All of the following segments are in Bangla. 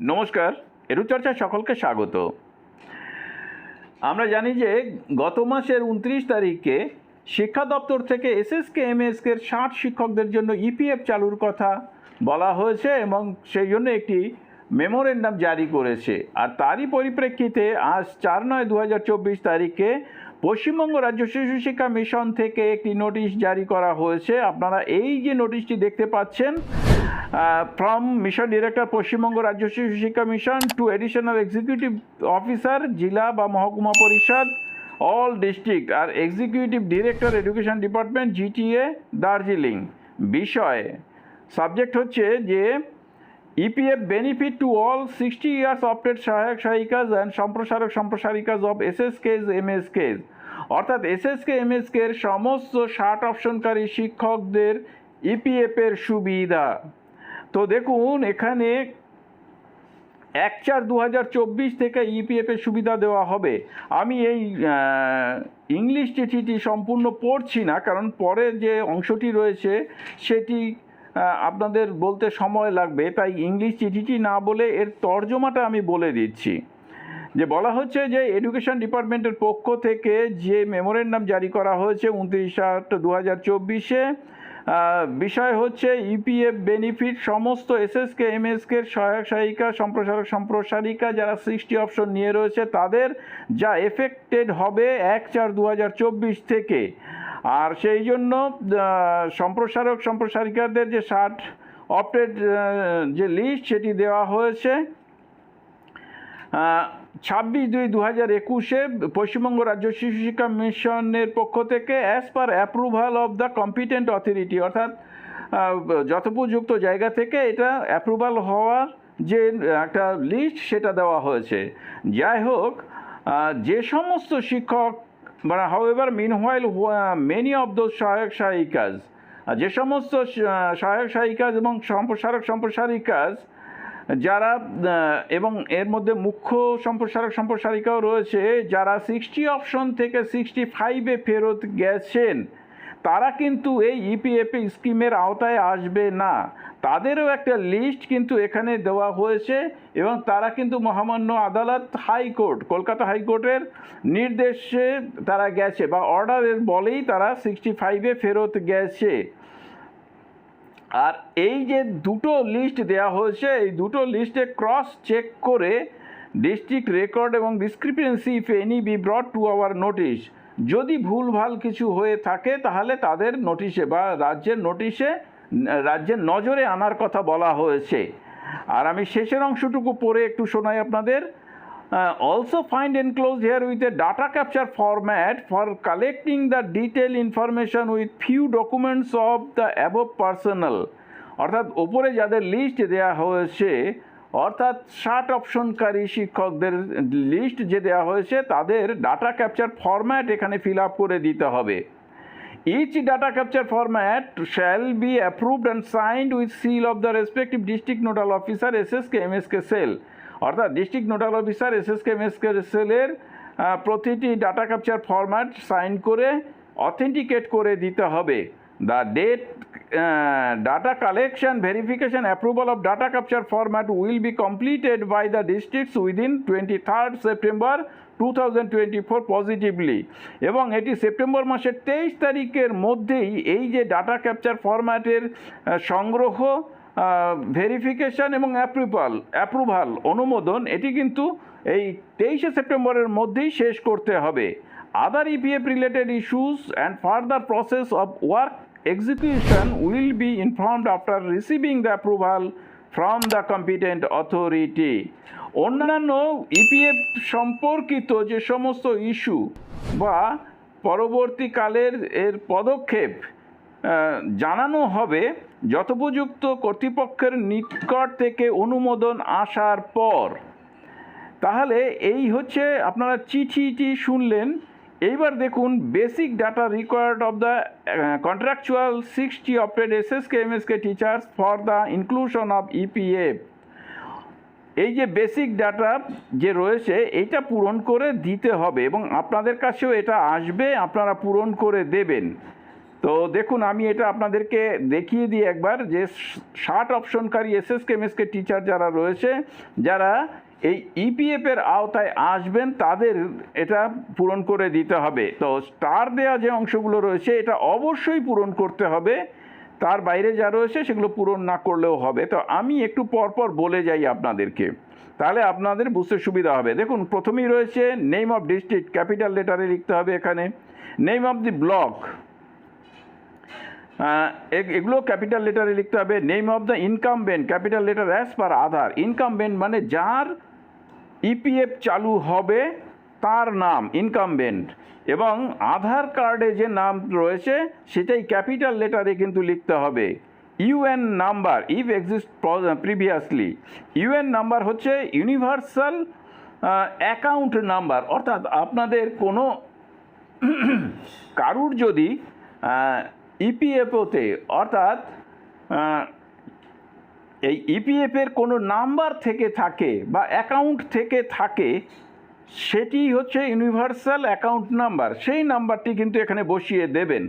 নমস্কার এরুচর্চা সকলকে স্বাগত। আমরা জানি যে গত মাসের উনত্রিশ তারিখে শিক্ষা দপ্তর থেকে এসএসকে, এমএসকে ষাট শিক্ষকদের জন্য ইপিএফ চালুর কথা বলা হয়েছে এবং সেই জন্য একটি মেমোরেন্ডাম জারি করেছে। আর তারই পরিপ্রেক্ষিতে আজ চার নয় দু তারিখে পশ্চিমবঙ্গ রাজ্য শিশু শিক্ষা মিশন থেকে একটি নোটিশ জারি করা হয়েছে। আপনারা এই যে নোটিশটি দেখতে পাচ্ছেন from mission director Paschimbanga Rajya Shishu Shiksha mission to additional executive officer জেলা বা মহকুমা পরিষদ অল ডিস্ট্রিক্ট আর executive director education department GTA Darjeeling বিষয় সাবজেক্ট হচ্ছে যে EPF benefit to all sixty years opted সহায়ক সহায়িকাজ অ্যান্ড সম্প্রসারক সম্প্রসারিকাজ অফ এসএসকেজ এমএসকেজ অর্থাৎ S S K M SSK এমএসকের সমস্ত ষাট অপশনকারী শিক্ষকদের ইপিএফের সুবিধা। তো দেখুন, এখানে এক চার দু থেকে ইপিএফের সুবিধা দেওয়া হবে। আমি এই ইংলিশ চিঠিটি সম্পূর্ণ পড়ছি না, কারণ পরে যে অংশটি রয়েছে, সেটি আপনাদের বলতে সময় লাগবে, তাই ইংলিশ চিঠিটি না বলে এর তর্জমাটা আমি বলে দিচ্ছি। যে বলা হচ্ছে যে এডুকেশন ডিপার্টমেন্টের পক্ষ থেকে যে মেমোরেন্ডাম জারি করা হয়েছে উনত্রিশ আট দু হাজার চব্বিশে বিষয় হচ্ছে ইপিএফ বেনিফিট সমস্ত এসএসকে, এমএসকে সহায়ক সহায়িকা সম্প্রসারক, সম্প্রসারিকা যারা সৃষ্টি অপশন নিয়ে রয়েছে, তাদের যা এফেক্টেড হবে এক চার দু থেকে। আর সেই জন্য সম্প্রসারক, সম্প্রসারিকাদের যে ষাট অপটেড যে লিস্ট সেটি দেওয়া হয়েছে। ছাব্বিশ দুই দু হাজার একুশে পশ্চিমবঙ্গ রাজ্য শিশু শিক্ষা মিশনের পক্ষ থেকে as per approval of the competent authority অর্থাৎ যথোপযুক্ত জায়গা থেকে এটা অ্যাপ্রুভাল হওয়ার যে একটা লিস্ট সেটা দেওয়া হয়েছে। যাই হোক যে সমস্ত শিক্ষক মানে however meanwhile many of those সহায়ক সহায়িকাজ যে সমস্ত সহায়ক সহায়িকাজ এবং সম্প্রসারক সম্প্রসারিকাজ যারা এবং এর মধ্যে মুখ্য সম্প্রসারক সম্প্রসারিকাও রয়েছে, যারা সিক্সটি অপশন থেকে সিক্সটি ফাইভে ফেরত গেছেন, তারা কিন্তু এই ইপিএফ স্কিমের আওতায় আসবে না। তাদেরও একটা লিস্ট কিন্তু এখানে দেওয়া হয়েছে, এবং তারা কিন্তু মহামান্য আদালত হাইকোর্ট, কলকাতা হাইকোর্টের নির্দেশে তারা গেছে, বা অর্ডারের বলেই তারা সিক্সটি ফাইভে ফেরত গেছে। আর এই যে দুটো লিস্ট দেওয়া হয়েছে, এই দুটো লিস্টে ক্রস চেক করে ডিস্ট্রিক্ট রেকর্ড এবং discrepancy if any be brought to our notice যদি ভুলভাল কিছু হয়ে থাকে, তাহলে তাদের নোটিশে বা রাজ্যের নোটিশে রাজ্যের নজরে আনার কথা বলা হয়েছে। আর আমি শেষের অংশটুকু পড়ে একটু শোনাই আপনাদের। Uh, also find enclosed here with a data capture format for collecting the detailed information with few documents of the above personnel অর্থাৎ ওপরে যাদের লিস্ট দেওয়া হয়েছে অর্থাৎ ষাট অপশনকারী শিক্ষকদের লিস্ট যে দেওয়া হয়েছে তাদের ডাটা ক্যাপচার ফরম্যাট এখানে ফিল আপ করে দিতে হবে Each data capture format shall be approved and signed with seal of the respective district nodal officer SSK MSK cell অর্থাৎ district nodal officer SSK MSK সেলের প্রতিটি ডাটা ক্যাপচার ফরম্যাট সাইন করে অথেন্টিকেট করে দিতে হবে। The date data collection verification approval of data capture format will be completed by the districts within twenty third September two thousand twenty four positively এবং এটি সেপ্টেম্বর মাসের তেইশ তারিখের মধ্যেই এই যে ডাটা ক্যাপচার ফরম্যাটের সংগ্রহ ভেরিফিকেশন এবং অ্যাপ্রুভাল অ্যাপ্রুভাল অনুমোদন, এটি কিন্তু এই তেইশে সেপ্টেম্বরের মধ্যেই শেষ করতে হবে। Other EPF related issues and further process of work execution will be informed after receiving the approval from the competent authority অন্যান্য ইপিএফ সম্পর্কিত যে সমস্ত ইস্যু বা পরবর্তীকালের এর পদক্ষেপ জানানো হবে যথোপযুক্ত কর্তৃপক্ষের নিকট থেকে অনুমোদন আসার পর। তাহলে এই হচ্ছে আপনারা চিঠিটি শুনলেন। এইবার দেখুন basic data required of the contractual sixty opted S S K M S K teachers for the inclusion of EPF এই যে বেসিক ডাটা যে রয়েছে, এটা পূরণ করে দিতে হবে এবং আপনাদের কাছেও এটা আসবে, আপনারা পূরণ করে দেবেন। তো দেখুন, আমি এটা আপনাদেরকে দেখিয়ে দিই একবার যে ষাট অপশনকারী S S K MSK teacher যারা রয়েছে, যারা এই ইপিএফ এর আওতায় আসবেন, তাদের এটা পূরণ করে দিতে হবে। তো স্টার দেওয়া যে অংশগুলো রয়েছে, এটা অবশ্যই পূরণ করতে হবে। তার বাইরে যা রয়েছে, সেগুলো পূরণ না করলেও হবে। তো আমি একটু পরপর বলে যাই আপনাদেরকে। তাহলে আপনাদের বুঝতে সুবিধা হবে। দেখুন, প্রথমেই রয়েছে নেম অফ ডিস্ট্রিক্ট ক্যাপিটাল লেটারে লিখতে হবে এখানে। নেম অফ দি ব্লক এগুলো ক্যাপিটাল লেটারে লিখতে হবে name of the incumbent capital letter as per Aadhaar incumbent মানে যার ইপিএফ চালু হবে, তার নাম ইনকাম ইনকামবেন্ট এবং আধার কার্ডে যে নাম রয়েছে, সেটাই ক্যাপিটাল লেটারে কিন্তু লিখতে হবে। UN number if exist previously UN number হচ্ছে ইউনিভার্সাল অ্যাকাউন্ট নাম্বার অর্থাৎ আপনাদের কোনো কারুর যদি ইপিএফওতে অর্থাৎ এই ইপিএফের কোনো নাম্বার থেকে থাকে বা অ্যাকাউন্ট থেকে থাকে, সেটি হচ্ছে ইউনিভার্সাল অ্যাকাউন্ট নাম্বার। সেই নাম্বারটি কিন্তু এখানে বসিয়ে দেবেন।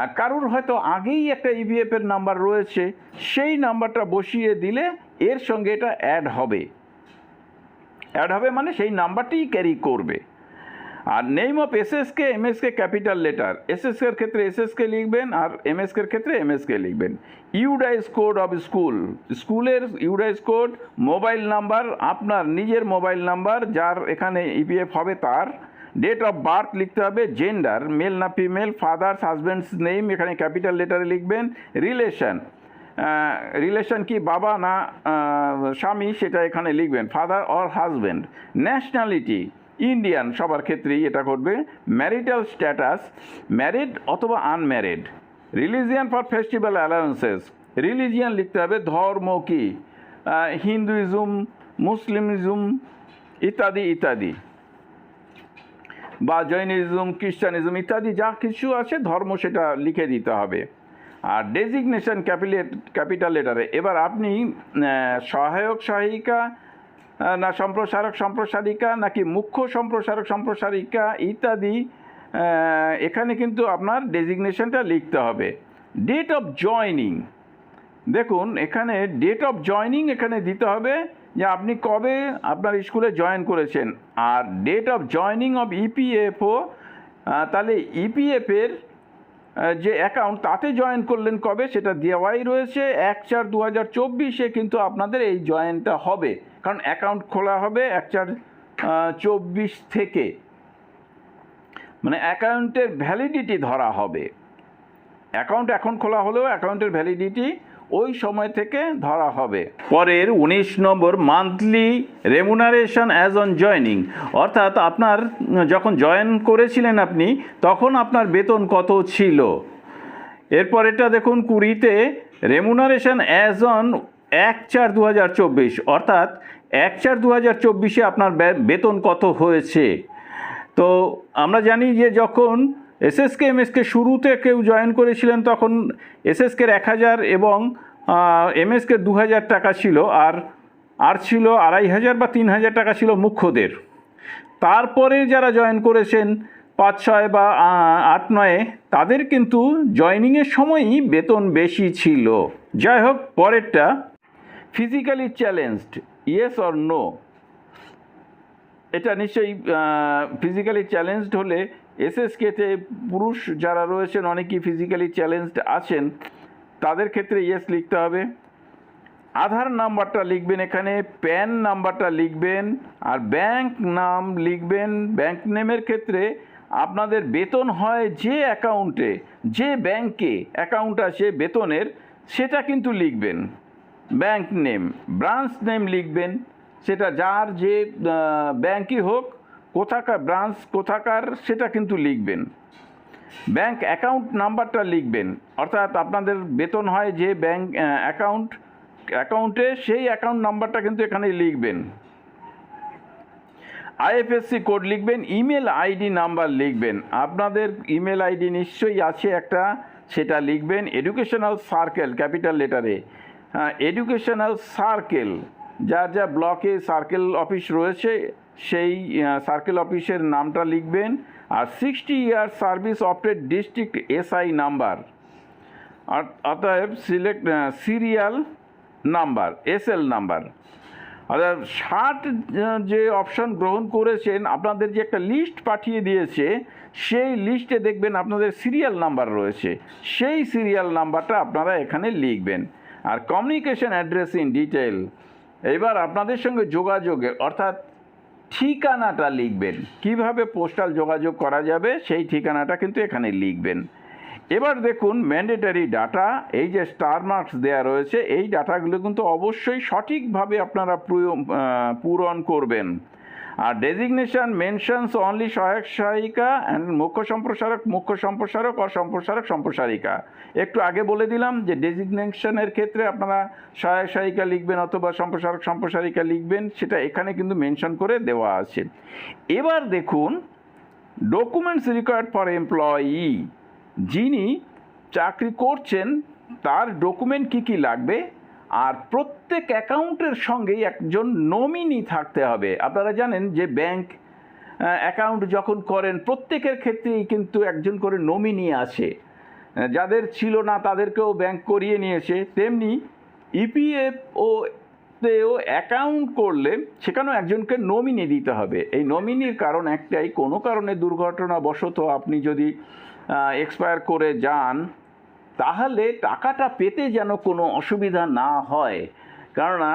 আর কারুর হয়তো আগেই একটা ইপিএফের নাম্বার রয়েছে, সেই নাম্বারটা বসিয়ে দিলে এর সঙ্গে এটা অ্যাড হবে। অ্যাড হবে মানে সেই নাম্বারটিই ক্যারি করবে। আর name of SSK MSK capital letter S এসএসকের ক্ষেত্রে এস এসএসকে লিখবেন আর এম এমএসকের ক্ষেত্রে এম এমএসকে লিখবেন। ইউডাইস কোড অফ স্কুল স্কুলের ইউডাইস কোড মোবাইল নাম্বার আপনার নিজের মোবাইল নাম্বার যার এখানে ইপিএফ হবে তার। ডেট অফ বার্থ লিখতে হবে জেন্ডার মেল না ফিমেল ফাদার্স হাজব্যান্ডস নেম এখানে ক্যাপিটাল লেটারে লিখবেন। রিলেশন রিলেশন কি, বাবা না স্বামী, সেটা এখানে লিখবেন father or husband nationality Indian সবার ক্ষেত্রেই এটা করবে ম্যারিটাল স্ট্যাটাস ম্যারিড অথবা unmarried religion for festival allowances religion লিখতে হবে ধর্ম কি? হিন্দুইজম মুসলিমিজম ইত্যাদি ইত্যাদি। বা জৈনিজম খ্রিস্টানিজম ইত্যাদি, যা কিছু আছে, ধর্ম সেটা লিখে দিতে হবে। আর ডেজিগনেশন ক্যাপিলেট ক্যাপিটাল লেটারে এবার আপনি সহায়ক সহায়িকা না সম্প্রসারক সম্প্রসারিকা, নাকি মুখ্য সম্প্রসারক সম্প্রসারিকা ইত্যাদি এখানে কিন্তু আপনার ডেজিগনেশনটা লিখতে হবে। ডেট অফ জয়নিং দেখুন, এখানে ডেট অফ জয়নিং এখানে দিতে হবে যে আপনি কবে আপনার স্কুলে জয়েন করেছেন। আর date of joining of EPFO তাহলে ইপিএফের যে অ্যাকাউন্ট তাতে জয়েন করলেন কবে? সেটা দেওয়াই রয়েছে। এক চার দু হাজার চব্বিশে কিন্তু আপনাদের এই জয়েনটা হবে। কারণ অ্যাকাউন্ট খোলা হবে এক চার চব্বিশ থেকে। মানে অ্যাকাউন্টের ভ্যালিডিটি ধরা হবে। অ্যাকাউন্ট এখন খোলা হলেও অ্যাকাউন্টের ভ্যালিডিটি ওই সময় থেকে ধরা হবে। পরের উনিশ নম্বর monthly remuneration as on joining অর্থাৎ আপনার, যখন জয়েন করেছিলেন আপনি, তখন আপনার বেতন কত ছিল? এরপর এটা দেখুন, কুড়িতে রেমুনারেশন অ্যাজ অন এক চার দু অর্থাৎ এক চার দু চব্বিশে আপনার বেতন কত হয়েছে? তো আমরা জানি যে যখন এসএসকে এমএসকে শুরুতে কেউ জয়েন করেছিলেন তখন এসএসকের এক হাজার এবং এমএসকে দু হাজার টাকা ছিল আর আর ছিল আড়াই হাজার বা তিন হাজার টাকা ছিল মুখ্যদের। তারপরে যারা জয়েন করেছেন পাঁচ ছয় বা আট নয়ে, তাদের কিন্তু জয়নিংয়ের সময়ই বেতন বেশি ছিল। যাই হোক, পরেরটা physically challenged yes or no এটা নিশ্চয়ই ফিজিক্যালি চ্যালেঞ্জড হলে এসএসকেতে পুরুষ যারা রয়েছেন, অনেকেই ফিজিক্যালি চ্যালেঞ্জড আছেন, তাদের ক্ষেত্রে ইয়েস লিখতে হবে। আধার নাম্বারটা লিখবেন এখানে, প্যান নাম্বারটা লিখবেন, আর ব্যাংক নাম লিখবেন। ব্যাংক নেমের ক্ষেত্রে আপনাদের বেতন হয় যে অ্যাকাউন্টে যে ব্যাংকে অ্যাকাউন্ট আছে বেতনের, সেটা কিন্তু লিখবেন। ব্যাংক নেম, ব্রাঞ্চ নেম লিখবেন, সেটা যার যে ব্যাংকই হোক, কোথাকার ব্রাঞ্চ, কোথাকার, সেটা কিন্তু লিখবেন। ব্যাংক অ্যাকাউন্ট নাম্বারটা লিখবেন, অর্থাৎ আপনাদের বেতন হয় যে ব্যাংক অ্যাকাউন্ট, অ্যাকাউন্টে সেই অ্যাকাউন্ট নাম্বারটা কিন্তু এখানে লিখবেন। আইএফএসসি কোড লিখবেন, ইমেল আইডি নাম্বার লিখবেন। আপনাদের ইমেল আইডি নিশ্চয়ই আছে একটা, সেটা লিখবেন, এডুকেশনাল সার্কেল, ক্যাপিটাল লেটারে। এডুকেশনাল সার্কেল যার যা ব্লকে সার্কেল অফিস রয়েছে, সেই সার্কেল অফিসের নামটা লিখবেন। আর sixty year service opted district SI number অতএব select serial number SL number অর্থাৎ ষাট যে অপশন গ্রহণ করেছেন, আপনাদের যে একটা লিস্ট পাঠিয়ে দিয়েছে, সেই লিস্টে দেখবেন আপনাদের সিরিয়াল নাম্বার রয়েছে। সেই সিরিয়াল নাম্বারটা আপনারা এখানে লিখবেন। আর কমিউনিকেশন অ্যাড্রেস ইন ডিটেল এবার আপনাদের সঙ্গে যোগাযোগে, অর্থাৎ ঠিকানাটা লিখবেন। কীভাবে পোস্টাল যোগাযোগ করা যাবে, সেই ঠিকানাটা কিন্তু এখানে লিখবেন। এবার দেখুন ম্যান্ডেটারি ডাটা এই যে স্টার মার্কস দেওয়া রয়েছে, এই ডাটাগুলো কিন্তু অবশ্যই সঠিকভাবে আপনারা পূরণ করবেন। আর ডেজিগনেশন মেনশনস অনলি সহায়ক সহায়িকা অ্যান্ড মুখ্য সম্প্রসারক মুখ্য সম্প্রসারক আর সম্প্রসারক। সম্প্রসারিকা একটু আগে বলে দিলাম যে ডেজিগনেশনের ক্ষেত্রে আপনারা সহায়ক সহায়িকা লিখবেন অথবা সম্প্রসারক, সম্প্রসারিকা লিখবেন, সেটা এখানে কিন্তু মেনশন করে দেওয়া আছে। এবার দেখুন ডকুমেন্টস রিকোয়ার্ড ফর এমপ্লয়ি যিনি চাকরি করছেন, তার ডকুমেন্ট কি কি লাগবে? আর প্রত্যেক অ্যাকাউন্টের সঙ্গেই একজন নমিনি থাকতে হবে। আপনারা জানেন যে ব্যাংক অ্যাকাউন্ট যখন করেন, প্রত্যেকের ক্ষেত্রেই কিন্তু একজন করে নমিনি আছে যাদের ছিল না তাদেরকেও ব্যাংক করিয়ে নিয়েছে। তেমনি ইপিএফও তেও অ্যাকাউন্ট করলে সেখানেও একজনকে নমিনি দিতে হবে। এই নমিনির কারণ একটাই, কোনো কারণে দুর্ঘটনাবশত আপনি যদি এক্সপায়ার করে যান তাহলে টাকাটা পেতে যেন কোনো অসুবিধা না হয়। কেননা,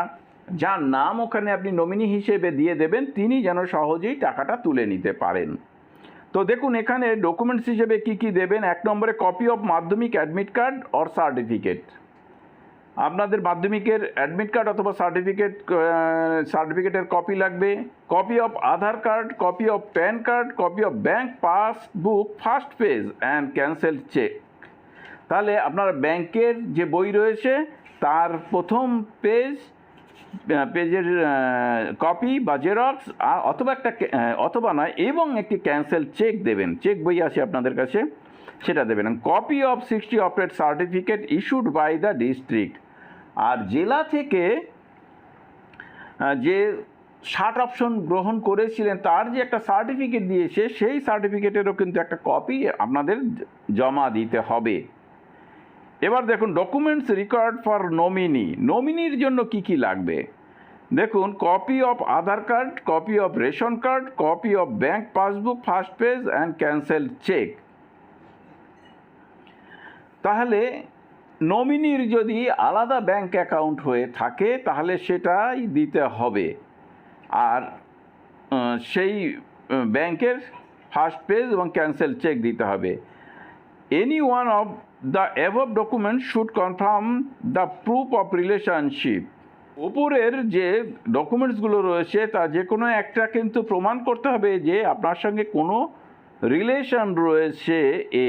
যার নাম ওখানে আপনি নমিনি হিসেবে দিয়ে দেবেন, তিনি যেন সহজেই টাকাটা তুলে নিতে পারেন। তো দেখুন, এখানে ডকুমেন্টস হিসেবে কি কি দেবেন? এক নম্বরে copy of Madhyamik admit card or certificate আপনাদের মাধ্যমিকের অ্যাডমিট কার্ড অথবা সার্টিফিকেট সার্টিফিকেটের কপি লাগবে। Copy of Aadhaar card copy of PAN card copy of bank passbook first page and cancel cheque তাহলে আপনার ব্যাংকের যে বই রয়েছে, তার প্রথম পেজ পেজের কপি বা জেরক্স অথবা একটা অথবা নয়, এবং একটি ক্যান্সেল চেক দেবেন। চেক বই আছে আপনাদের কাছে, সেটা দেবেন। Copy of sixty operate certificate issued by the district. আর জেলা থেকে যে ষাট অপশন গ্রহণ করেছিলেন, তার যে একটা সার্টিফিকেট দিয়েছে, সেই সার্টিফিকেটেরও কিন্তু একটা কপি আপনাদের জমা দিতে হবে। এবার দেখুন ডকুমেন্টস রিকোয়ার্ড ফর নমিনি নমিনির জন্য কি কি লাগবে? দেখুন copy of Aadhaar card copy of ration card copy of bank passbook first page and cancel cheque তাহলে নমিনির যদি আলাদা ব্যাংক অ্যাকাউন্ট হয়ে থাকে, তাহলে সেটাই দিতে হবে। আর সেই ব্যাংকের ফার্স্ট পেজ এবং ক্যান্সেল চেক দিতে হবে। Any one of the above document should confirm the proof of relationship উপরের যে ডকুমেন্টসগুলো রয়েছে, তা যে কোনো একটা কিন্তু প্রমাণ করতে হবে যে আপনার সঙ্গে কোনো রিলেশন রয়েছে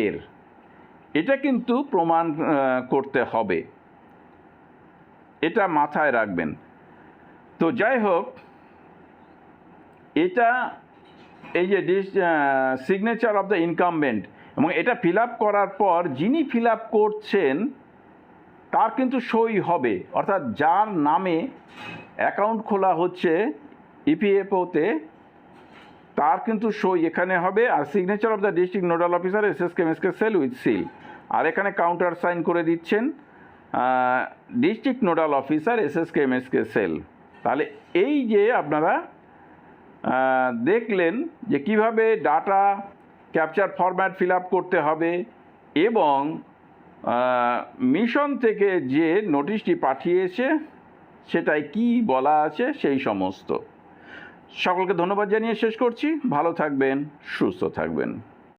এর। এটা কিন্তু প্রমাণ করতে হবে। এটা মাথায় রাখবেন। তো যাই হোক, এটা এই যে সিগনেচার অফ দ্য ইনকামবেন্ট এবং এটা ফিল করার পর যিনি ফিল করছেন, তার কিন্তু সই হবে। অর্থাৎ যার নামে অ্যাকাউন্ট খোলা হচ্ছে ইপিএফওতে তার কিন্তু সই এখানে হবে। আর signature of the district nodal officer S S K S K cell with seal আর এখানে কাউন্টার সাইন করে দিচ্ছেন district nodal officer S S K S K cell তাহলে এই যে আপনারা দেখলেন যে কীভাবে ডাটা ক্যাপচার ফরম্যাট ফিল করতে হবে এবং মিশন থেকে যে নোটিশটি পাঠিয়েছে সেটাই কি বলা আছে সেই সমস্ত। সকলকে ধন্যবাদ জানিয়ে শেষ করছি। ভালো থাকবেন, সুস্থ থাকবেন।